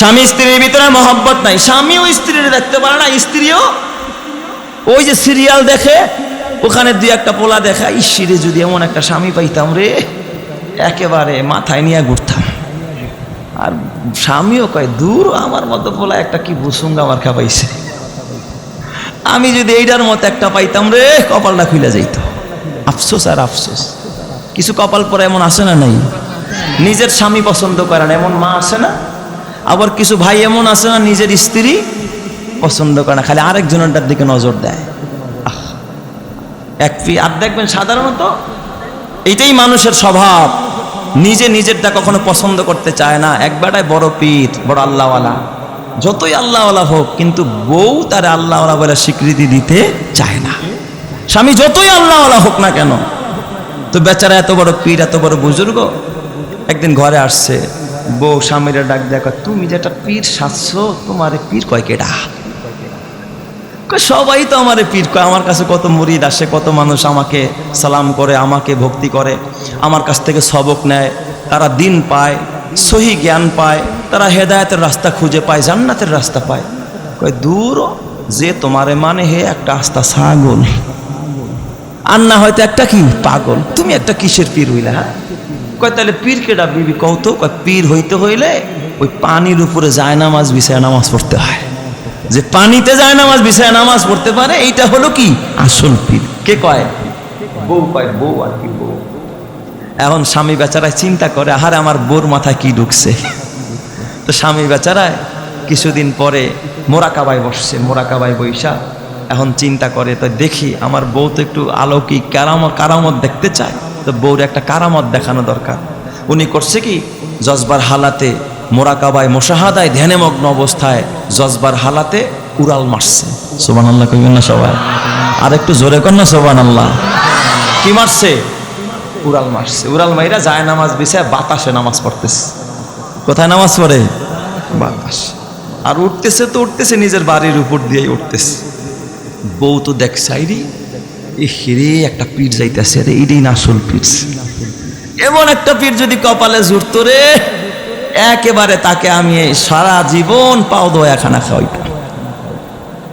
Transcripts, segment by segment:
স্বামী স্ত্রীর ভিতরে মহব্বত নাই। স্বামীও স্ত্রীর দেখতে পারে না, স্ত্রীও ওই যে সিরিয়াল দেখে, ওখানে দুই একটা পোলা দেখা ইসিরে যদি এমন একটা স্বামী পাইতাম রে, একেবারে মাথায় নিয়ে ঘুরতাম। আর স্বামীও কয়, দূর আমার মতো পোলা একটা কি বুসুঙ্গ আমার খাপাইছে। আমি যদি এইটার মতো একটা পাইতাম রে, কপালটা খুলে যাইত। আফসোস আর আফসোস। কিছু কপাল পরে এমন আসে না নাই? নিজের স্বামী পছন্দ করে না এমন মা আসে না? আবার কিছু ভাই এমন আছে না, নিজের স্ত্রী পছন্দ করে না, খালি আরেকজনটার দিকে নজর দেয়। এক আর দেখবেন সাধারণত এইটাই মানুষের স্বভাব। নিজে নিজেরটা কখনো পছন্দ করতে চায় না। একবারটাই বড় পীর, বড় আল্লাহওয়ালা। যতই আল্লাহওয়ালা হোক, কিন্তু বউ তার আল্লাহওয়ালা বলে স্বীকৃতি দিতে চায় না। স্বামী যতই আল্লাহওয়ালা হোক না কেন, তো বেচারা এত বড় পীর, এত বড় বুজুর্গ, একদিন ঘরে আসছে। বউ স্বামীর ডাক দেখো তুমি যেটা পীর সাজছ, তোমার পীর কয় কেডা? সবাই তো আমারে পীর কয়, আমার কাছে কত মুরিদ আসে, কত মানুষ আমাকে সালাম করে, আমাকে ভক্তি করে, আমার কাছ থেকে সবক নেয়, তারা দিন পায়, সহি জ্ঞান পায়, তারা হেদায়তের রাস্তা খুঁজে পায়, জান্নাতের রাস্তা পায়। কয়, দূর যে তোমারে মানে হে একটা আস্তা ছাগল। আর না হয়তো একটা কি পাগল। তুমি একটা কিসের পীর হইলে হ্যাঁ? কয়, তাহলে পীর কেডা বিবি কৌত কয়, পীর হইতে হইলে ওই পানির উপরে যায় নামাজ বিছায় নামাজ পড়তে হয়। যে পানিতে যায় নামাজ বিছায় নামাজ পড়তে পারে, এইটা হলো কি? আসল পীর। কে কয়? বউ কয়, বউ আর কি বউ। এখন স্বামী বেচারায় চিন্তা করে, আহারে আমার বউর মাথা কি ঢুকছে? তো স্বামী বেচারায় কিছুদিন পরে মোরাকাবায় বসছে, মোরাকাবায় বৈশা। এখন চিন্তা করে তো দেখি আমার বউ তো একটু আলৌকিক কারামত দেখতে চায়। তো বউর একটা কারামত দেখানো দরকার। উনি করছে কি? জজবার হালাতে মোরাকাবায়, মোশাহাদায় ধ্যানেমগ্ন অবস্থায় জজবার হালাতে উড়াল মারছে। সোবান আল্লাহ কইবেন না সবাই? আর একটু জোরে কর না সোবান আল্লাহ কি মারছে? উড়াল মারছে। উড়াল মাইরা যায় নামাজ বিছায় বাতাসে নামাজ পড়তেছে। কোথায় নামাজ পড়ে? বাতাস। আর উঠতেছে তো উঠতেছে, নিজের বাড়ির উপর দিয়েই উঠতেছে। বউ তো দেখ সাইরি হিরে একটা পীর যাইতেছে রে এটাই না আসল পীর এমন একটা পীর যদি কপালে জুড়তো রে, একেবারে তাকে আমি সারা জীবন পাও দয়া খানা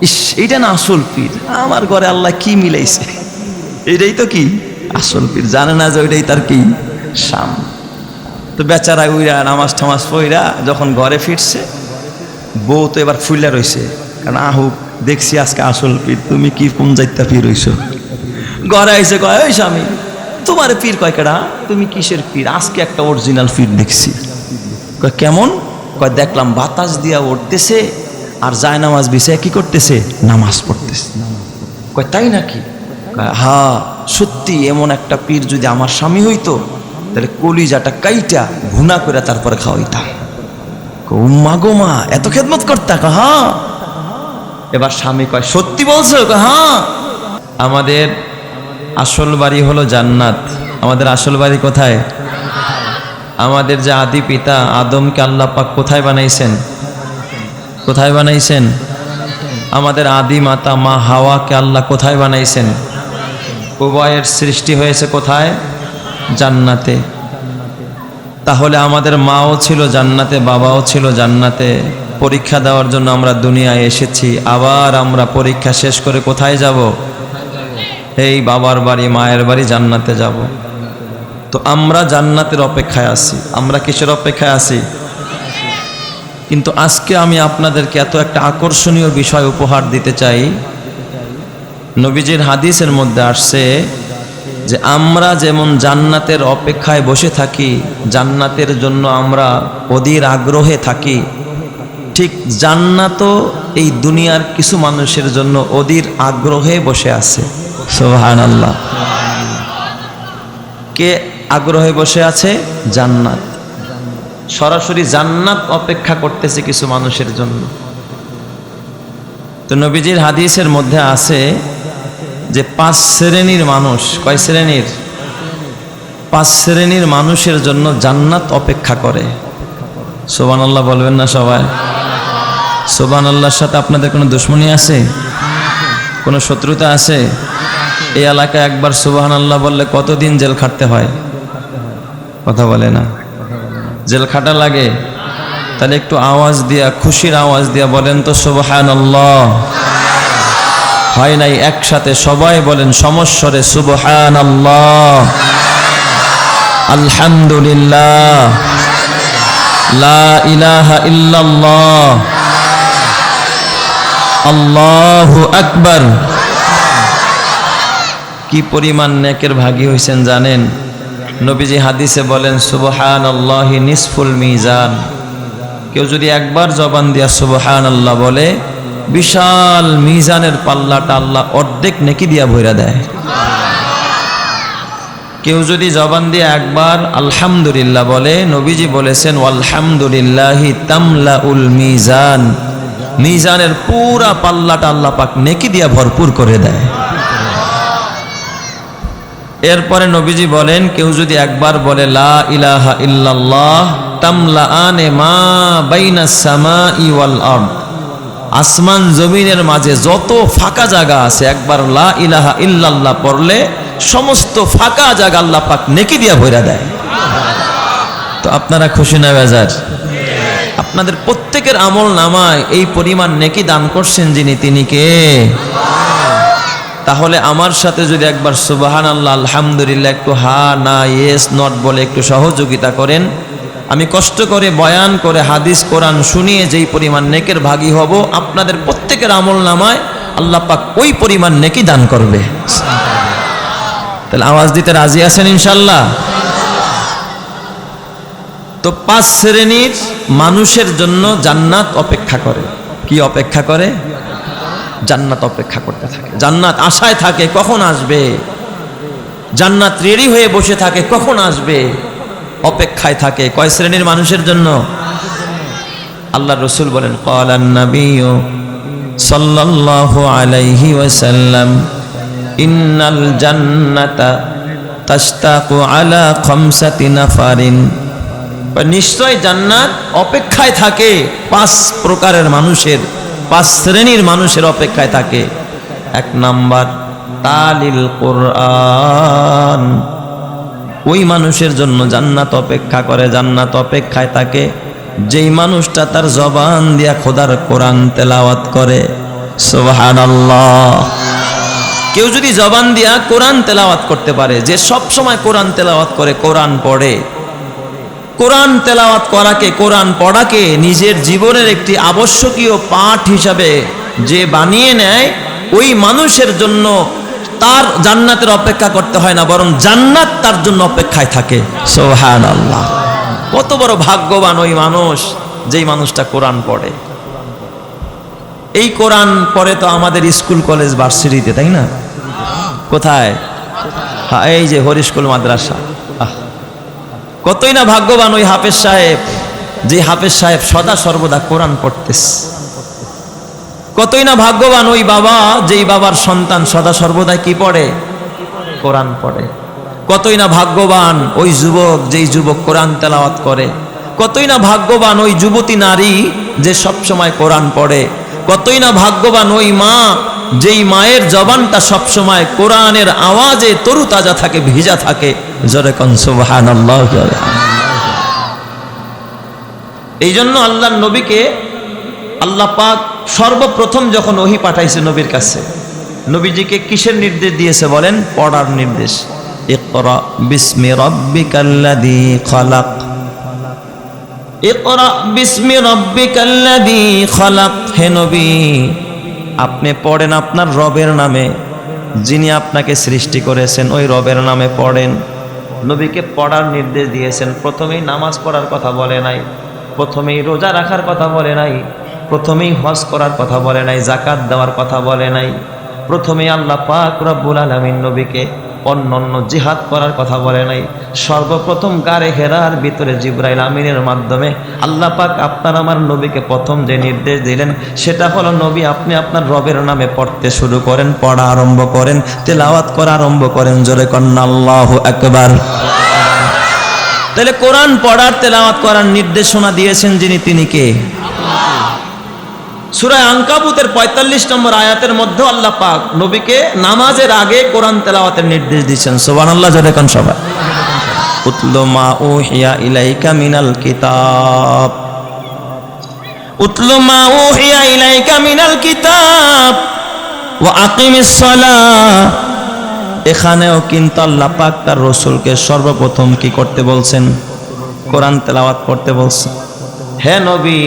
ইস, এইটা না আসল পীর আমার ঘরে আল্লাহ কি মিলাইছে? এটাই তো কি? আসল পীর জানে না যে ওইটাই তার কি সাম তো বেচারা উইরা নামাজ টামাজ পইরা যখন ঘরে ফিরছে, বউ তো এবার ফুইলা রইছে। কারণ আহুক দেখছি আজকে আসল পীর তুমি কি কোন যাইতা পীর হইছো ঘরে আইসে কয় ওই স্বামী তোমার পীর কয় কেডা? তুমি কিসের পীর? আজকে একটা অরিজিনাল পীর দেখছি। কেমন? কয় দেখলাম বাতাস দিয়া উঠতেছে আর যায় নামাজ বিছায় কি করতেছে? নামাজ পড়তেছে। কয় তাই নাকি? হা সত্যি এমন একটা পীর যদি আমার স্বামী হইতো তাহলে কলিজাটা কাইটা ভুনা করে তারপরে খাওয়াইতাম। কয়, উম্মা গো মা এত খেদমত করতা? হ্যাঁ এবার স্বামী কয় সত্যি বলছো? হ্যাঁ আমাদের আসল বাড়ি হলো জান্নাত। আমাদের আসল বাড়ি কোথায়? আমাদের যে আদি পিতা আদমকে আল্লাহ পাক কোথায় বানাইছেন? কোথায় বানাইছেন? আমাদের আদি মাতা মা হাওয়াকে আল্লাহ কোথায় বানাইছেন? উভয়ের সৃষ্টি হয়েছে কোথায়? জান্নাতে। তাহলে আমাদের মাও ছিল জান্নাতে, বাবাও ছিল জান্নাতে। পরীক্ষা দেওয়ার জন্য আমরা দুনিয়ায় এসেছি। আবার আমরা পরীক্ষা শেষ করে কোথায় যাব? এই বাবার বাড়ি, মায়ের বাড়ি জান্নাতে যাব। তো আমরা জান্নাতের অপেক্ষায় আছি। আমরা কিসের অপেক্ষায় আছি? কিন্তু আজকে আমি আপনাদেরকে এত একটা আকর্ষণীয় বিষয় উপহার দিতে চাই। নবীজির হাদিসের মধ্যে আসছে যে আমরা যেমন জান্নাতের অপেক্ষায় বসে থাকি, জান্নাতের জন্য আমরা অধীর আগ্রহে থাকি। ঠিক জান্নাতও এই দুনিয়ার কিছু মানুষের জন্য অধীর আগ্রহে বসে আছে। কে আগ্রহে বসে আছে? জান্নাত। সরাসরি জান্নাত অপেক্ষা করতেছে কিছু মানুষের জন্য। তো নবীজির হাদিসের মধ্যে আছে যে পাঁচ শ্রেণির মানুষ, কয় শ্রেণির? পাঁচ শ্রেণির মানুষের জন্য জান্নাত অপেক্ষা করে। সোবান আল্লাহ বলবেন না সবাই? সোবান আল্লাহর সাথে আপনাদের কোনো দুশ্মনী আছে? কোনো শত্রুতা আছে? এই এলাকায় একবার সুবাহান আল্লাহ বললে কতদিন জেল খাটতে হয়? কথা বলে না। জেল খাটা লাগে? তাহলে একটু আওয়াজ দিয়া, খুশির আওয়াজ দিয়া বলেন তো সুবহান আল্লাহ হয় নাই একসাথে সবাই বলেন সমস্বরে সুবহান আল্লাহ আলহামদুলিল্লাহ। লা ইলাহা ইল্লাল্লাহ। আল্লাহু আকবার। কি পরিমাণ নেকের ভাগী হয়েছেন জানেন? নবীজি হাদিসে বলেন সুবহান আল্লাহ নিসফুল মিজান। কেউ যদি একবার জবান দিয়া সুবহান আল্লাহ বলে, বিশাল মিজানের পাল্লাটা আল্লাহ অর্ধেক নেকি দিয়া ভইরা দেয়। কেউ যদি জবান দিয়ে একবার আলহামদুলিল্লাহ বলে, নবীজি বলেছেন আলহামদুলিল্লাহি তামলা উল মিজান। মিজানের পুরা পাল্লাটা আল্লাহ পাক নেকি দিয়া ভরপুর করে দেয়। এরপরে নবীজি বলেন, কেউ যদি একবার বলে, লা ইলাহা ইল্লাল্লাহ তামলা আনে মা বাইনা সামা ওয়াল আরদ। আসমান জমিনের মাঝে যত ফাঁকা জায়গা আছে, একবার লা ইলাহা ইল্লাল্লাহ পড়লে সমস্ত ফাঁকা জায়গা আল্লাহ পাক নেকি দিয়া ভইরা দেয়। তো আপনারা খুশি না বেজার? আপনাদের প্রত্যেকের আমল নামায় এই পরিমাণ নেকি দান করছেন যিনি, তিনি কে? তাহলে আমার সাথে যদি একবার সুবাহান আল্লাহ আলহামদুলিল্লাহ, একটু হা, না ইয়েস নট বলে একটু সহযোগিতা করেন। আমি কষ্ট করে বয়ান করে হাদিস, কোরআন শুনিয়ে যেই পরিমাণ নেকের ভাগী হব, আপনাদের প্রত্যেকের আমল নামায় আল্লাহ পাক ওই পরিমাণ নেকি দান করবে। তাহলে আওয়াজ দিতে রাজি আছেন ইনশাল্লাহ তো পাঁচ শ্রেণির মানুষের জন্য জান্নাত অপেক্ষা করে। কি অপেক্ষা করে? জান্নাত অপেক্ষা করতে থাকে। জান্নাত আশায় থাকে, কখন আসবে? জান্নাত রেডি হয়ে বসে থাকে, কখন আসবে? অপেক্ষায় থাকে। কয় শ্রেণির মানুষের জন্য? আল্লাহ রসুল বলেন আলাইহি নিশ্চয় জান্নাত অপেক্ষায় থাকে পাঁচ প্রকারের মানুষের। পাঁচ শ্রেণির মানুষের অপেক্ষায় থাকে। এক নাম্বার, তালিল কোরআন। ওই মানুষের জন্য জান্নাত অপেক্ষা করে, জান্নাত অপেক্ষায় থাকে। যেই মানুষটা তার জবান দিয়া খোদার কোরআন তেলাওয়াত করে কেউ যদি জবান দিয়া কোরআন তেলাওয়াত করতে পারে, যে সব সময় কোরআন তেলাওয়াত করে, কোরআন পড়ে কোরআন তেলাওয়াত করাকে, কোরআন পড়াকে নিজের জীবনের একটি আবশ্যকীয় পাঠ হিসাবে যে বানিয়ে নেয়, ওই মানুষের জন্য তার জান্নাতের অপেক্ষা করতে হয় না, বরং জান্নাত তার জন্য অপেক্ষায় থাকে। সোহান আল্লাহ কত বড় ভাগ্যবান ওই মানুষ যেই মানুষটা কোরআন পড়ে। এই কোরআন পড়ে তো আমাদের স্কুল, কলেজ, ভার্সিটিতে, তাই না? কোথায়? হ্যাঁ এই যে হরিস্কুল মাদ্রাসা। আহ। কতই না ভাগ্যবান ওই হাফেজ সাহেব, যে হাফেজ সাহেব সদা সর্বদা কোরআন পড়তেস কতই না ভাগ্যবান ওই বাবা, যেই বাবার সন্তান সদা সর্বদা কি পড়ে? কোরআন পড়ে। কতই না ভাগ্যবান ওই যুবক, যেই যুবক কোরআন তেলাওয়াত করে। কতই না ভাগ্যবান ওই যুবতী নারী, যে সব সময় কোরআন পড়ে। কতই না ভাগ্যবান ওই মা যেই মায়ের জবানটা সব সময় কোরআনের আওয়াজে তরু তাজা থাকে, ভিজা থাকে, জরে এই জন্য আল্লাহ নবীকে আল্লাহ পাক সর্বপ্রথম যখন ওহি পাঠাইছে নবীর কাছে, নবীজিকে কিসের নির্দেশ দিয়েছে বলেন? পড়ার নির্দেশ। ইকরা হে নবী আপনি পড়েন আপনার রবের নামে, যিনি আপনাকে সৃষ্টি করেছেন, ওই রবের নামে পড়েন। নবীকে পড়ার নির্দেশ দিয়েছেন, প্রথমেই নামাজ পড়ার কথা বলে নাই, প্রথমেই রোজা রাখার কথা বলে নাই, প্রথমেই হজ করার কথা বলে নাই জাকাত দেওয়ার কথা বলে নাই, প্রথমেই আল্লাহ পাক রব্বুল আলমিন নবীকে অন্য অন্য জিহাদ করার কথা বলে নাই। সর্বপ্রথম গারে হেরার ভিতরে জিব্রাইল আমিনের মাধ্যমে আল্লাহ পাক আপনার আমার নবীকে প্রথম যে নির্দেশ দিলেন, সেটা হলো, নবী, আপনি আপনার রবের নামে পড়তে শুরু করেন, পড়া আরম্ভ করেন, তেলাওয়াত করা আরম্ভ করেন, জোরে কন্যা, আল্লাহ একবার তাহলে কোরআন পড়ার, তেলাওয়াত করার নির্দেশনা দিয়েছেন যিনি, তিনি কে? সুরায় আঙ্কাবুতের পঁয়তাল্লিশ নম্বর আয়াতের মধ্যে আল্লাহ পাক নবীকে নামাজের আগে কোরআন তেলাওয়াতের নির্দেশ দিচ্ছেন সোবান আল্লাহ জোরে কোন সবাই? ও হিয়া ইলাইকা মিনাল কিতাব। উতলু মা উহিয়া ইলাইকা মিনাল কিতাব। ওয়া আকিমিস সালাহ। এখানেও কিন্তু আল্লাহ পাক তার রসুলকে সর্বপ্রথম কি করতে বলছেন? কোরআন তেলাওয়াত করতে বলছেন। হে নবী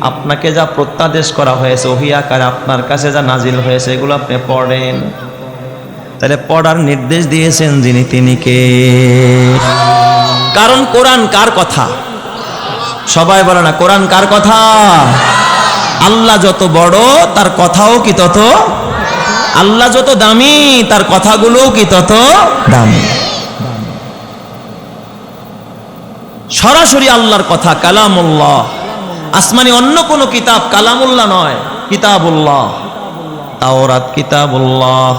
আপনাকে যা প্রত্যাদেশ করা হয়েছে ওহিয়াকার আপনার কাছে যা নাজিল হয়েছে, এগুলো আপনি পড়েন। তাহলে পড়ার নির্দেশ দিয়েছেন যিনি, তিনি কে? কারণ কোরআন কার কথা? সবাই বলে না, কোরআন কার কথা? আল্লাহ যত বড়, তার কথাও কি তত? আল্লাহ যত দামি, তার কথাগুলোও কি তত দামি? সরাসরি আল্লাহর কথা, কালামুল্লাহ। আসমানি অন্য কোন কিতাব কালামুল্লাহ নয়, কিতাবুল্লাহ। তাওরাত কিতাবুল্লাহ,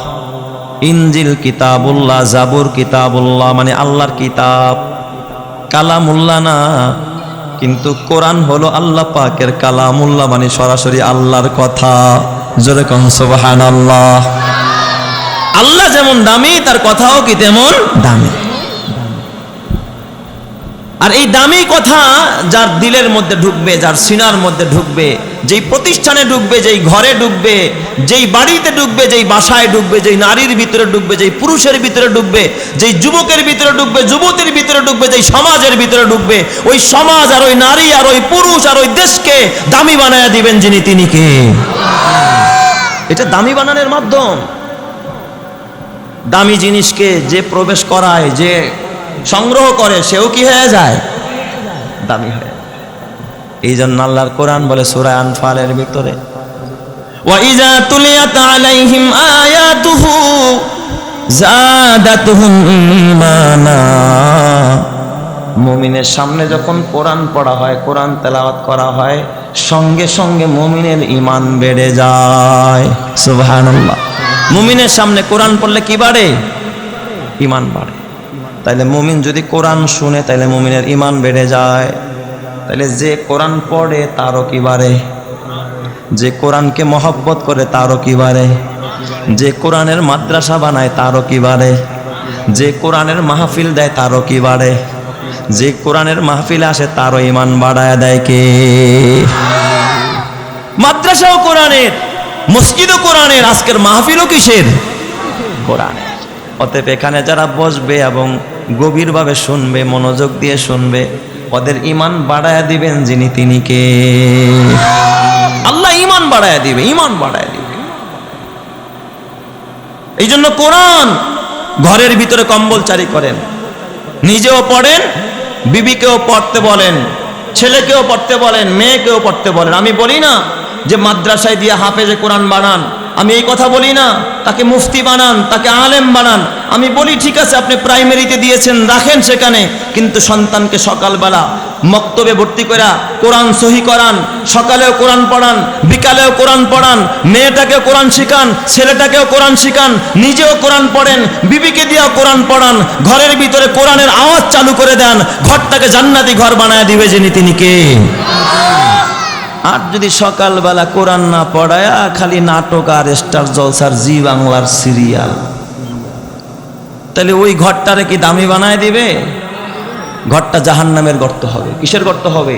ইনজিল কিতাবুল্লাহ, জাবুর কিতাবুল্লাহ মানে আল্লাহর কিতাব। কালামুল্লাহ না, কিন্তু কোরআন হলো আল্লাহ পাকের কালামুল্লাহ মানে সরাসরি আল্লাহর কথা। জোরে কন, সুবহানাল্লাহ। আল্লাহ যেমন দামি, তার কথাও কি তেমন দামি? আর এই দামি কথা যার দিলের মধ্যে ঢুকবে, যার সিনার মধ্যে ঢুকবে, যেই প্রতিষ্ঠানে ঢুকবে, যেই ঘরে ঢুকবে, যেই বাড়িতে ঢুকবে, যেই বাসায় ঢুকবে, যেই নারীর ভিতরে ঢুকবে, যেই পুরুষের ভিতরে ঢুকবে, যেই যুবকের ভিতরে ঢুকবে, যুবতীর ভিতরে ঢুকবে, যেই সমাজের ভিতরে ঢুকবে, ওই সমাজ আর ওই নারী আর ওই পুরুষ আর ওই দেশকে দামি বানায় দিবেন যিনি তিনি কে? এটা দামি বানানোর মাধ্যম। দামি জিনিসকে যে প্রবেশ করায়, যে সংগ্রহ করে সেও কি হয়ে যায় দামি হয়ে যায়। এই জন্য আল্লাহর কোরআন বলে সুরায় আনফালের ভিতরে وَإِذَا تُلِيَتْ عَلَيْهِمْ آيَاتُهُ زَادَتْهُمْ إِيمَانًا মুমিনের সামনে যখন কোরআন পড়া হয় কোরআন তেলাওয়াত করা হয় সঙ্গে সঙ্গে মুমিনের ইমান বেড়ে যায় সুবহানাল্লাহ মুমিনের সামনে কোরআন পড়লে কি বাড়ে ইমান বাড়ে তাইলে মুমিন যদি কোরআন শুনে, তাইলে মুমিনের ইমান বেড়ে যায়। তাইলে যে কোরআন পড়ে, তারও কি বাড়ে? যে কোরআনকে মহব্বত করে, তারও কি বাড়ে? যে কোরআনের মাদ্রাসা বানায়, তারও কি বাড়ে? যে কোরআনের মাহফিল দেয়, তারও কি বাড়ে? যে কোরআনের মাহফিল আসে, তারও ইমান বাড়ায় দেয় কে? মাদ্রাসাও কোরআনের, মসজিদও কোরআনের, আজকের মাহফিলও কিসের? কোরআনের। অতএব এখানে যারা বসবে এবং গভীরভাবে শুনবে, মনোযোগ দিয়ে শুনবে, ওদের ইমান বাড়ায় দিবেন যিনি তিনি কে? আল্লাহ ইমান বাড়ায় দিবে ইমান বাড়ায় দিবে। এই জন্য কোরআন ঘরের ভিতরে কম্বল চারি করেন। নিজেও পড়েন, বিবিকেও পড়তে বলেন, ছেলেকেও পড়তে বলেন, মেয়েকেও পড়তে বলেন। আমি বলি না যে মাদ্রাসায় দিয়ে হাফেজে কোরআন বানান আমি এই কথা বলি না, তাকে মুফতি বানান, তাকে আলেম বানান। আমি বলি, ঠিক আছে, আপনি প্রাইমারিতে দিয়েছেন, রাখেন সেখানে। কিন্তু সন্তানকে সকালবেলা মক্তবে ভর্তি করা কোরআন সহি করান, সকালেও কোরআন পড়ান, বিকালেও কোরআন পড়ান, মেয়েটাকেও কোরআন শিখান, ছেলেটাকেও কোরআন শিখান, নিজেও কোরআন পড়েন, বিবিকে দিয়েও কোরআন পড়ান, ঘরের ভিতরে কোরআনের আওয়াজ চালু করে দেন, ঘরটাকে জান্নাতি ঘর বানায় দিবে যিনি তিনি কে? আর যদি সকালবেলা কোরআন না পড়ায়া খালি নাটক আর স্টার জলসার জি বাংলার সিরিয়াল, তাহলে ওই ঘরটারে কি দামি বানায় দিবে? ঘরটা জাহান নামের গর্ত হবে। কিসের গর্ত হবে?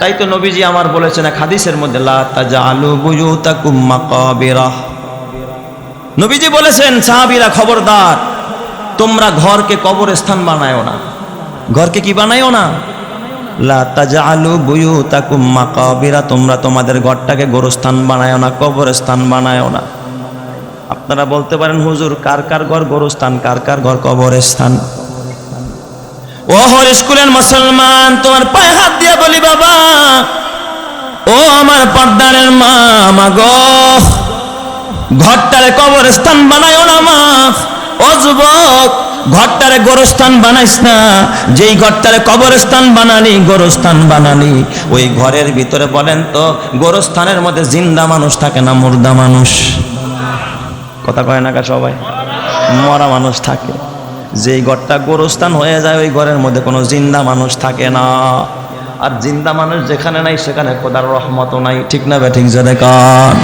তাই তো নবীজি আমার বলেছেন এক হাদিসের মধ্যে নবীজি বলেছেন, সাহাবিরা খবরদার, তোমরা ঘরকে কবরস্থান বানায়ও না। ঘরকে কি বানায়ও না? তোমরা তোমাদের ঘরটাকে গোরস্থান বানায় না, কবরস্থান বানায়ও না। আপনারা বলতে পারেন, হুজুর, কার কার ঘর গোরস্থান, কার কার ঘর কবরস্থান? ও হর স্কুলের মুসলমান, তোমার পায়ে হাত দিয়ে বলি, বাবা, ও আমার পর্দারের মা মা গো, ঘরটারে কবরস্থান বানায় না, মা। ও যুবক ঘরটারে গোরস্থান বানাইস না। যেই ঘরটারে কবরস্থান বানালি, গোরস্থান বানালি। ওই ঘরের ভিতরে বলেন তো, গোরস্থানের মধ্যে জিন্দা মানুষ থাকে না, মুর্দা মানুষ? কথা কয় না কা সবাই? মরা মানুষ থাকে। যেই ঘরটা গোরস্থান হয়ে যায়, ওই ঘরের মধ্যে কোনো জিন্দা মানুষ থাকে না। আর জিন্দা মানুষ যেখানে নাই, সেখানে খোদার রহমতও নাই। ঠিক না ব্যাঠিক জোরে কান।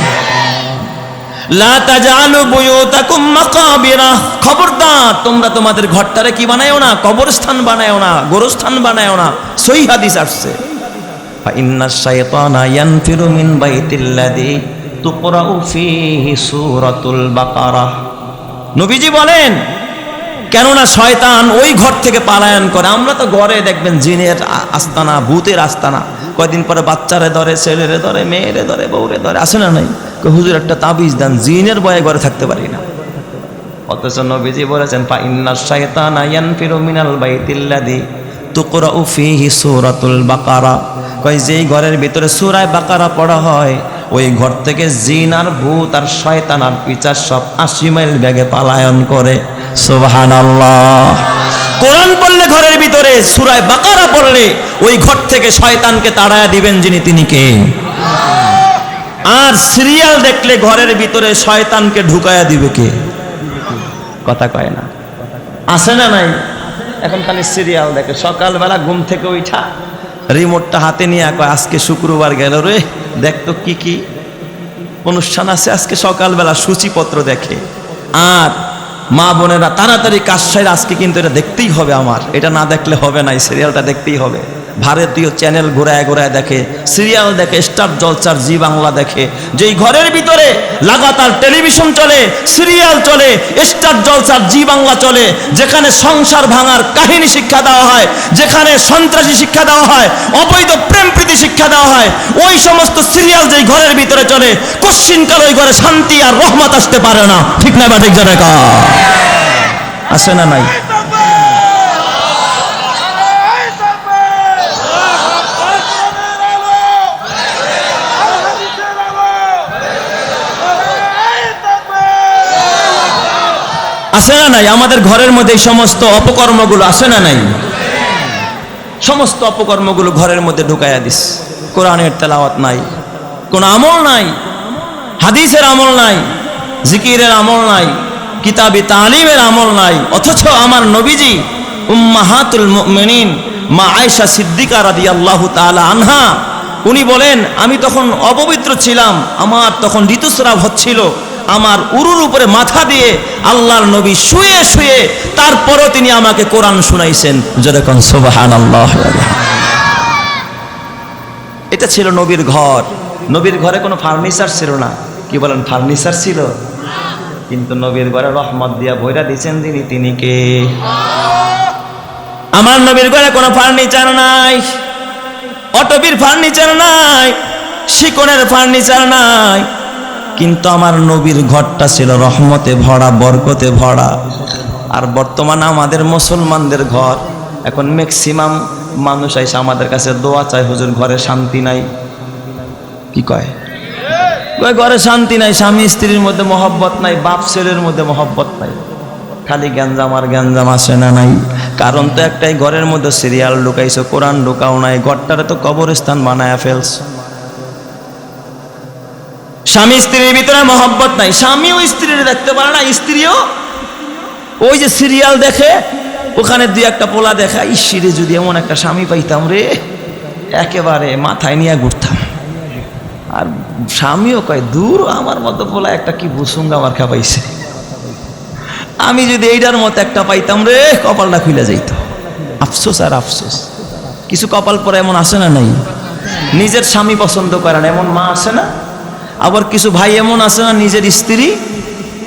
খবরদার, তোমরা তোমাদের ঘরটারে কি বানায়ও না? কবরস্থান বানায়ও না, গোরস্থান বানায়ও না। সই হাদিস আসছে। নবীজি বলেন, কেননা শয়তান ওই ঘর থেকে পালায়ন করে, আমরা তো ঘরে দেখবেন জিনের আস্তানা, ভূতের আস্তানা। কয়দিন পরে বাচ্চারে ধরে, ছেলেরে ধরে, মেয়েরে ধরে, বউরে ধরে আসে না নাই? হুজুর, একটা তাবিজ দেন, জিনের ভয়ে ঘরে থাকতে পারি না। অথচ নবীজি বলেছেন পা ইন্না শাইতানা ইয়ানফিরু মিনাল বাইতিল্লাযী তুকরাউ ফীহি সূরাতুল বাকারা। কই যেই ঘরের ভিতরে সূরা বাকারা পড়া হয়, ওই ঘর থেকে জিন আর ভূত আর শয়তান আর পিচার সব আশি মাইল ব্যাগে পালায়ন করে। সুবহানাল্লাহ। কোরআন পড়লে ঘরের ভিতরে, সূরায় বাকারা পড়লে ওই ঘর থেকে শয়তানকে তাড়ায়া দিবেন যিনি তিনি কে? আর সিরিয়াল দেখলে ঘরের ভিতরে শয়তানকে ঢুকায়া দিবে কে? কথা কয় না। আছে না নাই? এখন খালি সিরিয়াল দেখে, সকালবেলা ঘুম থেকে উঠা রিমোটটা হাতে নিয়ে কয়, আজকে শুক্রবার গেল রে, দেখ তো কি কি অনুষ্ঠান আছে, আজকে সকালবেলা সূচিপত্র দেখে। আর মা বোনেরা তাড়াতাড়ি কাজ সাইড আজকে কিন্তু এটা দেখতেই হবে আমার। এটা না দেখলে হবে না, এই সিরিয়ালটা দেখতেই হবে। ভারতীয় চ্যানেল ঘোরায় ঘোরায় দেখে, সিরিয়াল দেখে, স্টার জলচার জি বাংলা দেখে, যেই ঘরের ভিতরে লাগাতার টেলিভিশন চলে, সিরিয়াল চলে, স্টার জলচার জি বাংলা চলে, যেখানে সংসার ভাঙার কাহিনী শিক্ষা দেওয়া হয়, যেখানে সন্ত্রাসী শিক্ষা দেওয়া হয়, অবৈধ প্রেম প্রীতি শিক্ষা দেওয়া হয়, ওই সমস্ত সিরিয়াল যেই ঘরের ভিতরে চলে, কশ্চিনকাল ওই ঘরে শান্তি আর রহমত আসতে পারে না। ঠিক না বা ঠিক জানে কা আসে না নাই? আসে না নাই? আমাদের ঘরের মধ্যে এই সমস্ত অপকর্মগুলো আসে না নাই? সমস্ত অপকর্মগুলো ঘরের মধ্যে ঢুকাইয়া দিস। কোরআনের তেলাওয়াত নাই। কোন আমল নাই। হাদিসের আমল নাই। জিকিরের আমল নাই। কিতাবি তালিমের আমল নাই। অথচ আমার নবীজি, উম্মাহাতুল মুমিনিন, মা আয়েশা সিদ্দিকা রাদিয়াল্লাহু তাআলা আনহা, উনি বলেন, আমি তখন অপবিত্র ছিলাম। আমার তখন ঋতুস্রাব হচ্ছিল। আমার উরুর উপরে মাথা দিয়ে আল্লাহর নবী শুয়ে শুয়ে তারপরও তিনি আমাকে কোরআন শুনাইছেন। যেরকম সুবাহান আল্লাহ এটা ছিল নবীর ঘর। নবীর ঘরে কোনো ফার্নিচার ছিল না। কি বলেন, ফার্নিচার ছিল? কিন্তু নবীর ঘরে রহমত দিয়া বইরা দিয়েছেন যিনি, তিনি কে? আমার নবীর ঘরে কোনো ফার্নিচার নাই। অটোবির ফার্নিচার নাই। শিকনের ফার্নিচার নাই। কিন্তু আমার নবীর ঘরটা ছিল রহমতে ভরা, বরকতে ভরা। আর বর্তমানে আমাদের মুসলমানদের ঘর, এখন ম্যাক্সিমাম মানুষ আইসে আমাদের কাছে দোয়া চায়, হুজুর, ঘরে শান্তি নাই। কি কয়? ঘরে শান্তি নাই, স্বামী স্ত্রীর মধ্যে মহব্বত নাই, বাপ ছেলের মধ্যে মহব্বত নাই। খালি গ্যাঞ্জাম আর গ্যাঞ্জাম আসে না নাই? কারণ তো একটাই, ঘরের মধ্যে সিরিয়াল ঢুকাইছো, কোরআন ঢুকাও নাই, ঘরটারে তো কবরস্থান বানায় ফেলছ। স্বামী স্ত্রীর ভিতরে মহব্বত নাই। স্বামীও স্ত্রীর দেখতে পারে না, স্ত্রীও ওই যে সিরিয়াল দেখে, ওখানে দুই একটা পোলা দেখা ইসিরে যদি এমন একটা স্বামী পাইতাম রে, একেবারে মাথায় নিয়ে ঘুরতাম। আর স্বামীও কয়, দূর, আমার মতো পোলা একটা কি বুসুঙ্গা আমার খাবাইছে আমি যদি এইটার মতো একটা পাইতাম রে, কপালটা খুলে যাইতো। আফসোস আর আফসোস। কিছু কপাল পরে এমন আসে না নাই? নিজের স্বামী পছন্দ করে না, এমন মা আসে না? আবার কিছু ভাই এমন আছে না, নিজের স্ত্রী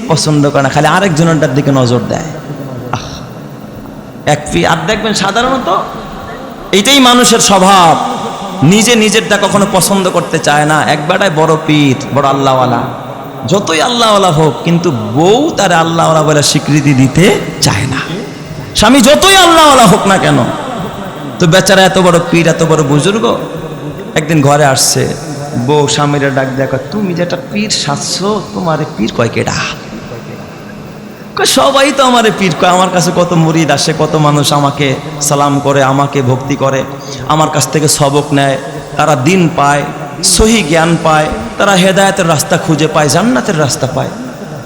পছন্দ করে না, খালি আরেকজনের দিকে নজর দেয়। এক আর দেখবেন সাধারণত এইটাই মানুষের স্বভাব। নিজে নিজেরটা কখনো পছন্দ করতে চায় না। একবারটাই বড় পীর, বড় আল্লাহওয়ালা। যতই আল্লাহওয়ালা হোক, কিন্তু বউ তার আল্লাহওয়ালা বলে স্বীকৃতি দিতে চায় না। স্বামী যতই আল্লাহওয়ালা হোক না কেন, তো বেচারা এত বড় পীর, এত বড় বুজুর্গ, একদিন ঘরে আসছে। বউ স্বামীরা ডাক দেখো তুমি যেটা পীর সাজছ, তোমার পীর কয় কেডা? সবাই তো আমার পীর কয়, আমার কাছে কত মুরিদ আসে, কত মানুষ আমাকে সালাম করে, আমাকে ভক্তি করে, আমার কাছ থেকে সবক নেয়, তারা দিন পায়, সহি জ্ঞান পায়, তারা হেদায়েতের রাস্তা খুঁজে পায়, জান্নাতের রাস্তা পায়।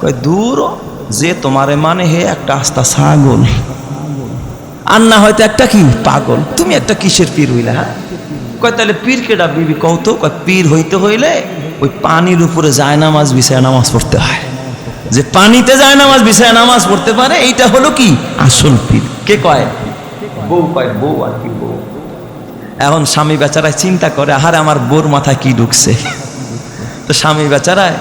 কয়, দূর, যে তোমারে মানে হে একটা আস্তা ছাগল। আর না হয়তো একটা কি? পাগল। তুমি একটা কিসের পীর হইলে হ্যাঁ? তাহলে পীর কেডা? বিবি কৌতো কয়, পীর হইতে হইলে ওই পানির উপরে যায় নামাজ, বিছায় নামাজ পড়তে হয়। যে পানিতে যায় নামাজ, বিছায় নামাজ পড়তে পারে, এইটা হলো কি? আসল পীর। কে কয়? বউ কয়, বউ আর কি বউ। এখন স্বামী বেচারায় চিন্তা করে, আহারে আমার বোর মাথায় কি ঢুকছে? তো স্বামী বেচারায়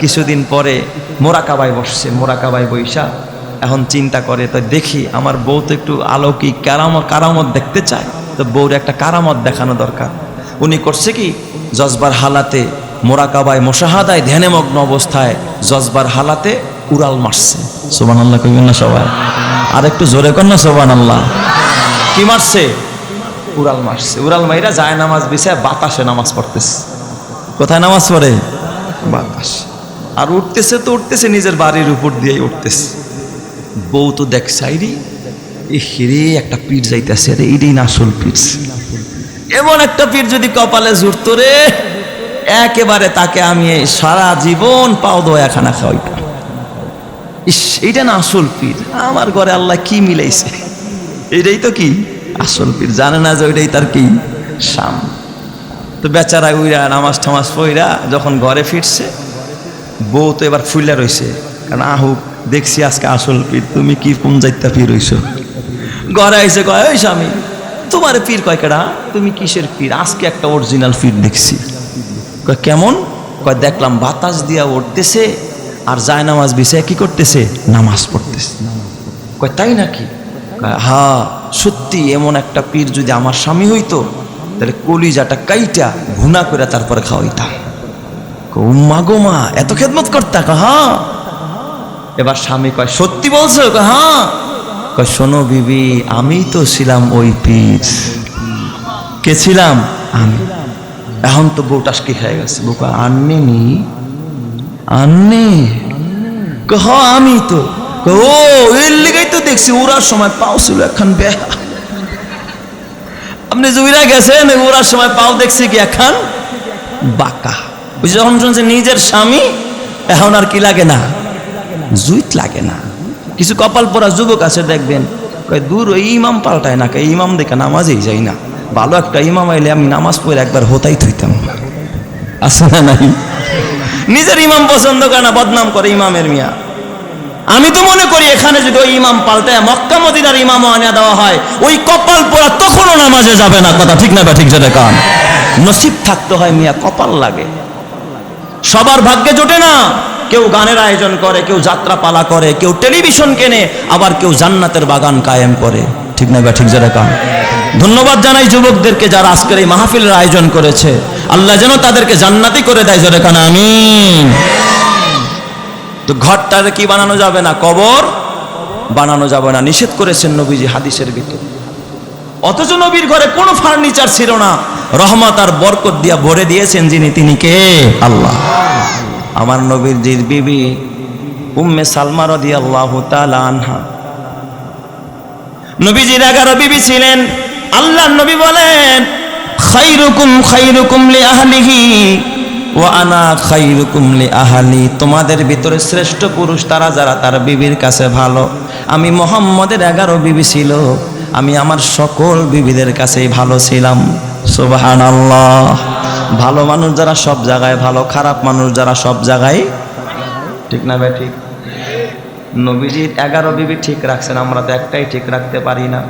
কিছুদিন পরে মোরাকাবাই বসছে মোরাকাবাই বৈশা। এখন চিন্তা করে, তো দেখি আমার বউ তো একটু আলৌকিক, কারামত কারামত দেখতে চায়। তো বউর একটা কারামত দেখানো দরকার। উনি করছে কি? জজবার হালাতে মোরাকাবায় মোশাহাদায় ধ্যানে মগ্ন অবস্থায় জজবার হালাতে উড়াল মারছে। সোবান আল্লাহ কইবেন না সবাই? আর একটু জোরে কর না সোবান আল্লাহ কি মারছে? উড়াল মারছে। উড়াল মাইরা যায় নামাজ বিছায় বাতাসে নামাজ পড়তেছে। কোথায় নামাজ পড়ে? বাতাস। আর উঠতেছে তো উঠতেছে, নিজের বাড়ির উপর দিয়েই উঠতেছে। বউ তো দেখ সাইরি হিরে একটা পীর যাইতেছে রে এটাই না আসল পীর এমন একটা পীর যদি কপালে জুড়তো রে, একেবারে তাকে আমি সারা জীবন পাও দয়া খানা খাওয়াইতাম। ইস, এইটা না আসল পীর আমার ঘরে আল্লাহ কি মিলাইছে? এটাই তো কি? আসল পীর জানে না যে ওইটাই তার কি? সাম তো বেচারা উইরা নামাজ টামাজ পইরা যখন ঘরে ফিরছে, বউ তো এবার ফুইলা রইছে। কারণ আহুক দেখছি আজকে আসল পীর তুমি কি কোন যাইতা পীর হইছ ঘরে আইসে কয় ওই স্বামী, তোমার পীর কয় কেডা? তুমি কিসের পীর? আজকে একটা অরিজিনাল পীর দেখছি। কয়, কেমন? কয়, দেখলাম বাতাস দিয়া উঠতেছে আর যায় নামাজ বিষয়ে কি করতেছে? নামাজ পড়তেছে। কয়, তাই নাকি? হ্যাঁ সত্যি এমন একটা পীর যদি আমার স্বামী হইতো, তাহলে কলিজাটা কাইটা ঘুনা করে তারপরে খাওয়াইতাম। উম্মা গো মা, এত খেদমত করতা? হ্যাঁ এবার স্বামী কয়, সত্যি বলছো? হ্যাঁ শোনো বিবি আমি তো ছিলাম ওই পীর কে ছিলাম? আমি। এখন তো বউটা কি হয়ে গেছে। বউ কয়, আননি নি। আননি? কয়, হ আমি তো। ও এর লেগেই তো দেখছি ওরার সময় পাও ছিল এখন বেহা আপনি জুইরা গেছেন ওরার সময় পাও দেখছি কি এখন? বাঁকা। যখন শুনছে নিজের স্বামী এখন আর কি লাগে না? জুইত লাগে না। কিছু কপাল পরা যুবক আছে, দেখবেন দূর ওই ইমাম পাল্টায় না, কয়, ইমাম দেখে নামাজেই যাই না। ভালো একটা ইমাম আইলে আমি নামাজ পড়ে একবার হতাই থইতাম। আছে না নাই? নিজের ইমাম পছন্দ করে না, বদনাম করে ইমামের মিয়া। আমি তো মনে করি এখানে যদি ওই ইমাম পাল্টায় মক্কা মদিনার ইমাম আনিয়া দেওয়া হয়, ওই কপাল পোড়া তখনও নামাজে যাবে না। কথা ঠিক না বা ঠিক যেটা কান? নসিব থাকতে হয় মিয়া, কপাল লাগে। সবার ভাগ্যে জোটে না। কেউ গানের আয়োজন করে, কেউ যাত্রা পালা করে, কেউ টেলিভিশন কেনে, আবার কেউ জান্নাতের বাগান কায়েম করে। ঠিক না ঠিক যেটা কান ধন্যবাদ জানাই যুবকদেরকে যারা আজকের এই মাহফিলের আয়োজন করেছে। আল্লাহ যেন তাদেরকে জান্নাতি করে দেয় জোরে কান আমি তো ঘরটারে কি বানানো যাবে না? কবর বানানো যাবে না। নিষেধ করেছেন নবীজি হাদিসের ভিতর। অথচ নবীর ঘরে কোনো ফার্নিচার ছিল না। রহমত আর বরকত দিয়া ভরে দিয়েছেন যিনি, তিনি কে? আল্লাহ। আমার নবীর জির বিবি উম্মে সালমা রদি আল্লাহ আনহা। নবীজির এগারো বিবি ছিলেন। আল্লাহ নবী বলেন, খাইরুকুম খাইরুকুম লি আহলিহি ও আনা খাইরুকুম লি আহালি। তোমাদের ভিতরে শ্রেষ্ঠ পুরুষ তারা যারা, তার বিবির কাছে ভালো। আমি মোহাম্মদের এগারো বিবি ছিল। আমি আমার সকল বিবিদের কাছেই ভালো ছিলাম। সুবাহান আল্লাহ ভালো মানুষ যারা সব জায়গায়, ভালো খারাপ মানুষ যারা সব জায়গায়। ঠিক না ভাই? ঠিক? নবীজির এগারো বিবি ঠিক রাখছেন, আমরা তো একটাই ঠিক রাখতে পারি না।